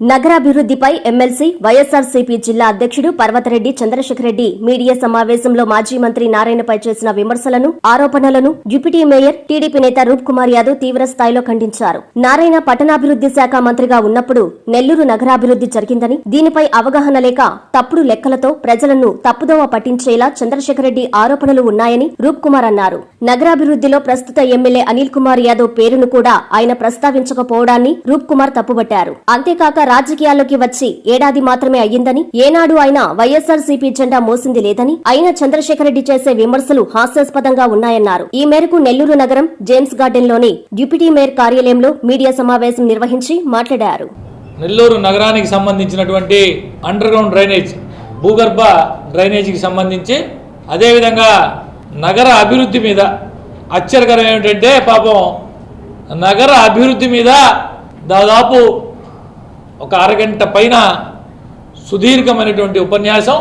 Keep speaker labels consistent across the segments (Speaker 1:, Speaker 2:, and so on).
Speaker 1: నగరాభివృద్ధిపై MLC YSRCP జిల్లా అధ్యక్షుడు Parvathareddy Chandrasekhar Reddy media సమావేశంలో మాజీ మంత్రి నారాయణపై చేసిన విమర్శలను ఆరోపణలను డిప్యూటీ మేయర్ టీడీపీ నేత రూప్ కుమార్ యాదవ్ తీవ్ర స్థాయిలో ఖండించారు. నారాయణ పట్టణాభివృద్ధి శాఖ మంత్రిగా ఉన్నప్పుడు నెల్లూరు నగరాభివృద్ధి జరిగిందని దీనిపై అవగాహన లేక తప్పుడు లెక్కలతో ప్రజలను తప్పుదోవ పట్టించేలా చంద్రశేఖర్ రెడ్డి ఆరోపణలు ఉన్నాయని రూప్ కుమార్ అన్నారు. నగరాభివృద్ధిలో ప్రస్తుత ఎమ్మెల్యే అనిల్ కుమార్ యాదవ్ పేరును కూడా ఆయన ప్రస్తావించకపోవడాన్ని రూప్ కుమార్ తప్పుబట్టారు. అంతేకాక రాజకీయాల్లోకి వచ్చి ఏడాది మాత్రమే అయ్యిందని ఏనాడు ఆయన వైఎస్ఆర్సీపీ జెండా మోసింది లేదని అయిన చంద్రశేఖర రెడ్డి చేసే విమర్శలు హాస్యాస్పదంగా ఉన్నాయన్నారు. ఈ మేరకు నెల్లూరు నగరం జేమ్స్ గార్డెన్లోని డిప్యూటీ మేయర్ కార్యాలయంలో మీడియా సమావేశం నిర్వహించి మాట్లాడారు.
Speaker 2: నెల్లూరు నగరానికి సంబంధించినటువంటి అండర్ గ్రౌండ్ డ్రైనేజ్ భూగర్భ డ్రైనేజీకి సంబంధించి అదేవిధంగా నగర అభివృద్ధి మీద ఆశ్చర్యకరం ఏమిటంటే పాపం. నగర అభివృద్ధి మీద దాదాపు ఒక అరగంట పైన సుదీర్ఘమైనటువంటి ఉపన్యాసం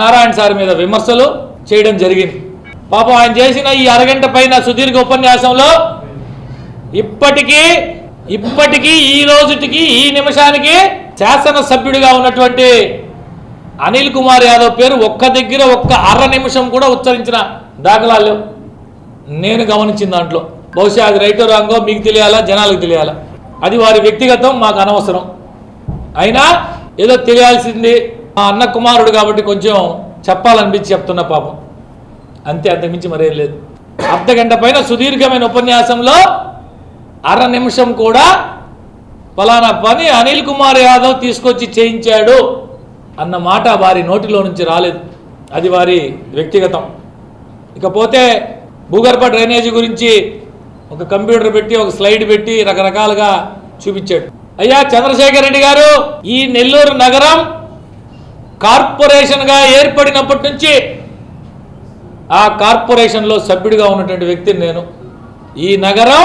Speaker 2: నారాయణ సార్ మీద విమర్శలు చేయడం జరిగింది. పాపం ఆయన చేసిన ఈ అరగంట పైన సుదీర్ఘ ఉపన్యాసంలో ఇప్పటికీ ఇప్పటికీ ఈ రోజుటికి ఈ నిమిషానికి శాసనసభ్యుడిగా ఉన్నటువంటి అనిల్ కుమార్ యాదవ్ పేరు ఒక్క దగ్గర ఒక్క అర నిమిషం కూడా ఉచ్చరించిన దాఖలాలు నేను గమనించిన దాంట్లో. బహుశా అది రైటో రాంగో మీకు తెలియాలా జనాలకు తెలియాలా? అది వారి వ్యక్తిగతం మాకు అనవసరం. అయినా ఏదో తెలియాల్సింది మా అన్న కుమారుడు కాబట్టి కొంచెం చెప్పాలనిపించి చెప్తున్న పాపం. అంతే అంతకుమించి మరేం లేదు. అర్ధ గంట పైన సుదీర్ఘమైన ఉపన్యాసంలో అర నిమిషం కూడా ఫలానా పని అనిల్ కుమార్ యాదవ్ తీసుకొచ్చి చేయించాడు అన్న మాట వారి నోటిలో నుంచి రాలేదు. అది వారి వ్యక్తిగతం. ఇకపోతే భూగర్భ డ్రైనేజీ గురించి ఒక కంప్యూటర్ పెట్టి ఒక స్లైడ్ పెట్టి రకరకాలుగా చూపించాడు. అయ్యా చంద్రశేఖర్ రెడ్డి గారు ఈ నెల్లూరు నగరం కార్పొరేషన్గా ఏర్పడినప్పటి నుంచి ఆ కార్పొరేషన్లో సభ్యుడిగా ఉన్నటువంటి వ్యక్తిని నేను. ఈ నగరం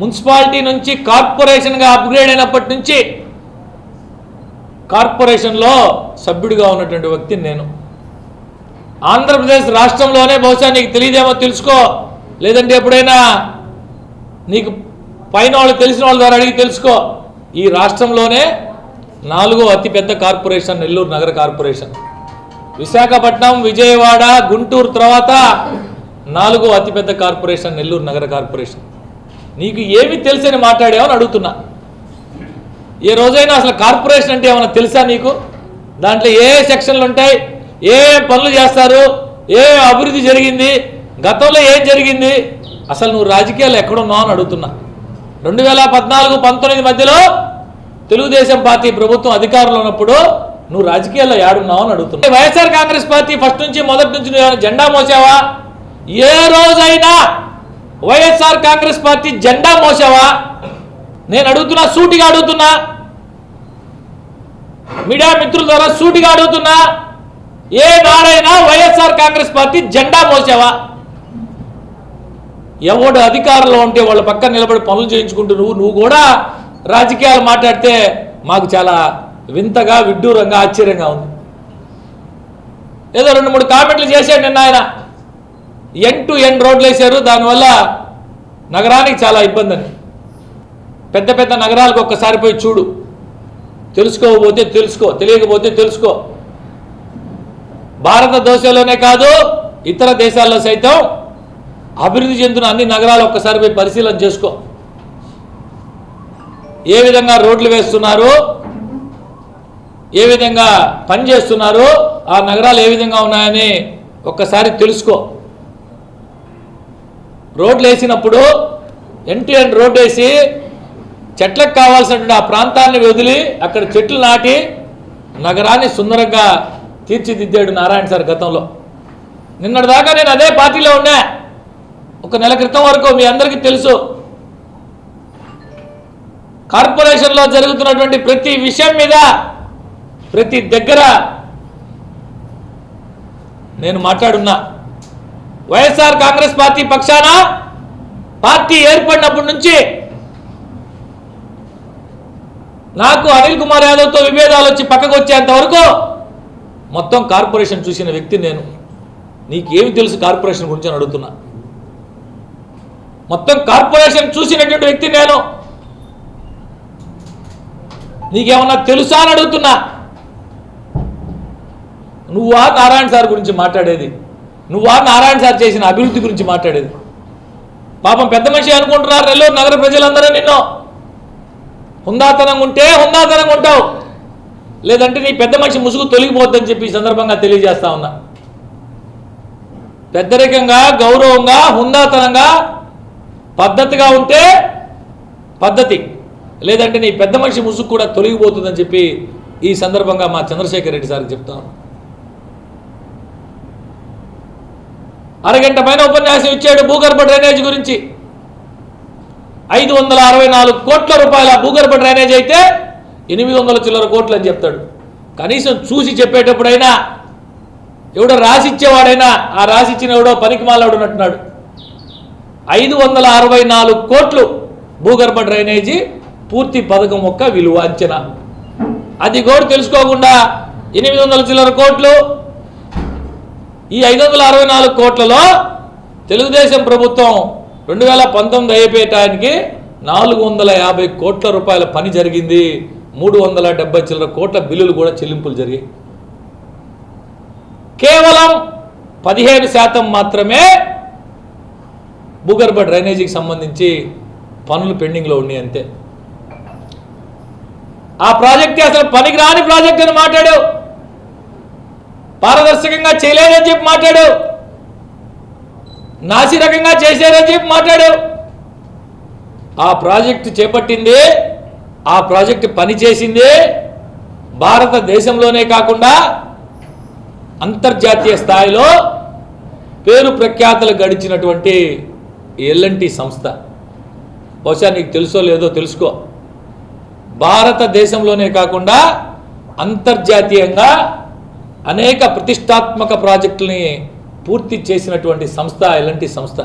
Speaker 2: మున్సిపాలిటీ నుంచి కార్పొరేషన్గా అప్గ్రేడ్ అయినప్పటి నుంచి కార్పొరేషన్లో సభ్యుడిగా ఉన్నటువంటి వ్యక్తిని నేను. ఆంధ్రప్రదేశ్ రాష్ట్రంలోనే బహుశా నీకు తెలియదేమో తెలుసుకో లేదంటే ఎప్పుడైనా నీకు పైన వాళ్ళు తెలిసిన వాళ్ళ ద్వారా అడిగి తెలుసుకో. ఈ రాష్ట్రంలోనే నాలుగో అతిపెద్ద కార్పొరేషన్ నెల్లూరు నగర కార్పొరేషన్. విశాఖపట్నం విజయవాడ గుంటూరు తర్వాత నాలుగో అతిపెద్ద కార్పొరేషన్ నెల్లూరు నగర కార్పొరేషన్. నీకు ఏమి తెలుసని మాట్లాడేవని అడుగుతున్నా. ఏ రోజైనా అసలు కార్పొరేషన్ అంటే ఏమైనా తెలుసా నీకు? దాంట్లో ఏ సెక్షన్లు ఉంటాయి? ఏ పనులు చేస్తారు? ఏ అభివృద్ధి జరిగింది? గతంలో ఏం జరిగింది? అసలు నువ్వు రాజకీయాలు ఎక్కడున్నావు అని అడుగుతున్నా. రెండు వేల పద్నాలుగు పంతొమ్మిది మధ్యలో తెలుగుదేశం పార్టీ ప్రభుత్వం అధికారంలో ఉన్నప్పుడు నువ్వు రాజకీయాల్లో ఏడున్నావు అని అడుగుతున్నావు. వైఎస్ఆర్ కాంగ్రెస్ పార్టీ ఫస్ట్ నుంచి మొదటి నుంచి నువ్వు జెండా మోసావా? ఏ రోజైనా వైఎస్ఆర్ కాంగ్రెస్ పార్టీ జెండా మోసావా? నేను అడుగుతున్నా సూటిగా అడుగుతున్నా. మీడియా మిత్రుల ద్వారా సూటిగా అడుగుతున్నా. ఏ నాడైనా వైఎస్ఆర్ కాంగ్రెస్ పార్టీ జెండా మోసావా? ఎవడు అధికారంలో ఉంటే వాళ్ళ పక్కన నిలబడి పనులు చేయించుకుంటూ నువ్వు నువ్వు కూడా రాజకీయాలు మాట్లాడితే మాకు చాలా వింతగా విడ్డూరంగా ఆశ్చర్యంగా ఉంది. ఏదో రెండు మూడు కామెంట్లు చేశాడు నిన్న ఆయన. ఎన్ టు ఎన్ రోడ్లు వేశారు దానివల్ల నగరానికి చాలా ఇబ్బంది అని పెద్ద పెద్ద నగరాలకు ఒక్కసారి పోయి చూడు. తెలుసుకోకపోతే తెలుసుకో తెలియకపోతే తెలుసుకో. భారతదేశంలోనే కాదు ఇతర దేశాల్లో సైతం అభివృద్ధి చెందిన అన్ని నగరాలు ఒక్కసారి పోయి పరిశీలన చేసుకో. ఏ విధంగా రోడ్లు వేస్తున్నారు? ఏ విధంగా పని చేస్తున్నారు? ఆ నగరాలు ఏ విధంగా ఉన్నాయని ఒక్కసారి తెలుసుకో. రోడ్లు వేసినప్పుడు ఎన్టీఎన్ రోడ్డు వేసి చెట్లకు కావాల్సినటువంటి ఆ ప్రాంతాన్ని వదిలి అక్కడ చెట్లు నాటి నగరాన్ని సుందరంగా తీర్చిదిద్దాడు నారాయణ సార్ గతంలో. నిన్నటిదాకా నేను అదే పార్టీలో ఉన్నా ఒక నెల క్రితం వరకు మీ అందరికీ తెలుసు. కార్పొరేషన్లో జరుగుతున్నటువంటి ప్రతి విషయం మీద ప్రతి దగ్గర నేను మాట్లాడున్నా. వైఎస్ఆర్ కాంగ్రెస్ పార్టీ పక్షాన పార్టీ ఏర్పడినప్పటి నుంచి నాకు అనిల్ కుమార్ యాదవ్తో విభేదాలు వచ్చి పక్కకు వచ్చేంత వరకు మొత్తం కార్పొరేషన్ చూసిన వ్యక్తి నేను. నీకేమి తెలుసు కార్పొరేషన్ గురించి అని అడుగుతున్నా. మొత్తం కార్పొరేషన్ చూసినటువంటి వ్యక్తి నేను. నీకేమన్నా తెలుసా అని అడుగుతున్నా. నువ్వా నారాయణ సార్ గురించి మాట్లాడేది? నువ్వా నారాయణ సార్ చేసిన అభివృద్ధి గురించి మాట్లాడేది? పాపం పెద్ద మనిషి అనుకుంటున్నారు నెల్లూరు నగర ప్రజలందరూ నిన్ను. హుందాతనంగా ఉంటే హుందాతనంగా ఉంటావు. లేదంటే నీ పెద్ద మనిషి ముసుగు తొలగిపోద్దని చెప్పి సందర్భంగా తెలియజేస్తా ఉన్నా. పెద్దరికంగా గౌరవంగా హుందాతనంగా పద్ధతిగా ఉంటే పద్ధతి. లేదంటే నీ పెద్ద మనిషి ముసుగు కూడా తొలగిపోతుందని చెప్పి ఈ సందర్భంగా మా చంద్రశేఖర్ రెడ్డి సార్కి చెప్తాను అరగంట పైన ఉపన్యాసం ఇచ్చాడు భూగర్భ డ్రైనేజ్ గురించి. ఐదు వందల అరవై నాలుగు కోట్ల రూపాయల భూగర్భ డ్రైనేజ్ అయితే ఎనిమిది వందల చిల్లర కోట్లు అని చెప్తాడు. కనీసం చూసి చెప్పేటప్పుడైనా ఎవడో రాసిచ్చేవాడైనా ఆ రాసిచ్చిన ఎవడో పనికి మాలాడు ఐదు వందల అరవై నాలుగు కోట్లు భూగర్భ డ్రైనేజీ పూర్తి పథకం యొక్క విలువ అంచనా. అది కూడా తెలుసుకోకుండా ఎనిమిది వందల చిల్లర కోట్లు. ఈ ఐదు వందల అరవై నాలుగు కోట్లలో తెలుగుదేశం ప్రభుత్వం రెండు వేల పంతొమ్మిది అయిపోయటానికి నాలుగు వందల యాభై కోట్ల రూపాయల పని జరిగింది. మూడు వందల డెబ్బై చిల్లర కోట్ల బిల్లులు కూడా చెల్లింపులు జరిగాయి. కేవలం పదిహేను శాతం మాత్రమే భూగర్భ డ్రైనేజీకి సంబంధించి పనులు పెండింగ్లో ఉన్నాయి అంతే. ఆ ప్రాజెక్ట్ అసలు పనికిరాని ప్రాజెక్ట్ అని మాట్లాడావు. పారదర్శకంగా చేయలేదని చెప్పి మాట్లాడావు. నాసిరకంగా చేశారని చెప్పి మాట్లాడావు. ఆ ప్రాజెక్టు చేపట్టింది ఆ ప్రాజెక్టు పని చేసింది భారతదేశంలోనే కాకుండా అంతర్జాతీయ స్థాయిలో పేరు ప్రఖ్యాతలు గడిచినటువంటి ఎల్ఎన్టీ సంస్థ. బహుశా నీకు తెలుసో లేదో తెలుసుకో. భారతదేశంలోనే కాకుండా అంతర్జాతీయంగా అనేక ప్రతిష్టాత్మక ప్రాజెక్టుల్ని పూర్తి చేసినటువంటి సంస్థ ఎలాంటి సంస్థ.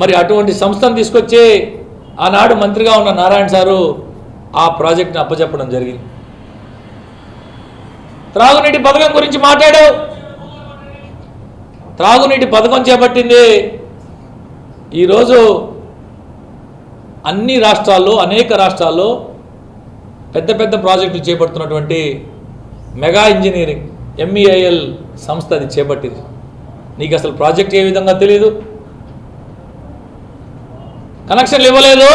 Speaker 2: మరి అటువంటి సంస్థను తీసుకొచ్చి ఆనాడు మంత్రిగా ఉన్న నారాయణ సారు ఆ ప్రాజెక్ట్ని అప్పచెప్పడం జరిగింది. త్రాగునీటి పథకం గురించి మాట్లాడావు. త్రాగునీటి పథకం చేపట్టింది ఈరోజు అన్ని రాష్ట్రాల్లో అనేక రాష్ట్రాల్లో పెద్ద పెద్ద ప్రాజెక్టులు చేపడుతున్నటువంటి మెగా ఇంజనీరింగ్ ఎంఈఐఎల్ సంస్థ అది చేపట్టింది. నీకు అసలు ప్రాజెక్ట్ ఏ విధంగా తెలియదు కనెక్షన్లు ఇవ్వలేదు.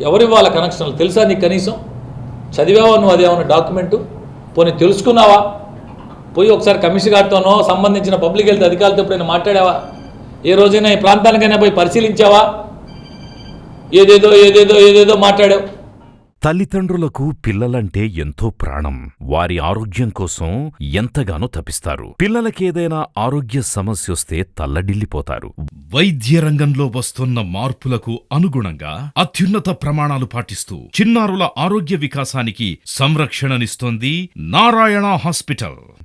Speaker 2: ఎవరు ఇవ్వాలి కనెక్షన్లు? తెలుసా నీకు కనీసం? చదివావా నువ్వు అదేమన్నా డాక్యుమెంటు? పోనీ తెలుసుకున్నావా? పోయి ఒకసారి కమిషన్ గారితోనో సంబంధించిన పబ్లిక్ హెల్త్ అధికారులతో ఎప్పుడైనా మాట్లాడావా? ఏ రోజైనా ఈ ప్రాంతానికైనా పోయి పరిశీలించావా? ఏదేదో ఏదేదో ఏదేదో మాట్లాడావు.
Speaker 3: తల్లిదండ్రులకు పిల్లలంటే ఎంతో ప్రాణం. వారి ఆరోగ్యం కోసం ఎంతగానో తపిస్తారు. పిల్లలకేదైనా ఆరోగ్య సమస్యొస్తే తల్లడిల్లిపోతారు.
Speaker 4: వైద్య రంగంలో వస్తున్న మార్పులకు అనుగుణంగా అత్యున్నత ప్రమాణాలు పాటిస్తూ చిన్నారుల ఆరోగ్య వికాసానికి సంరక్షణనిస్తోంది నారాయణ హాస్పిటల్.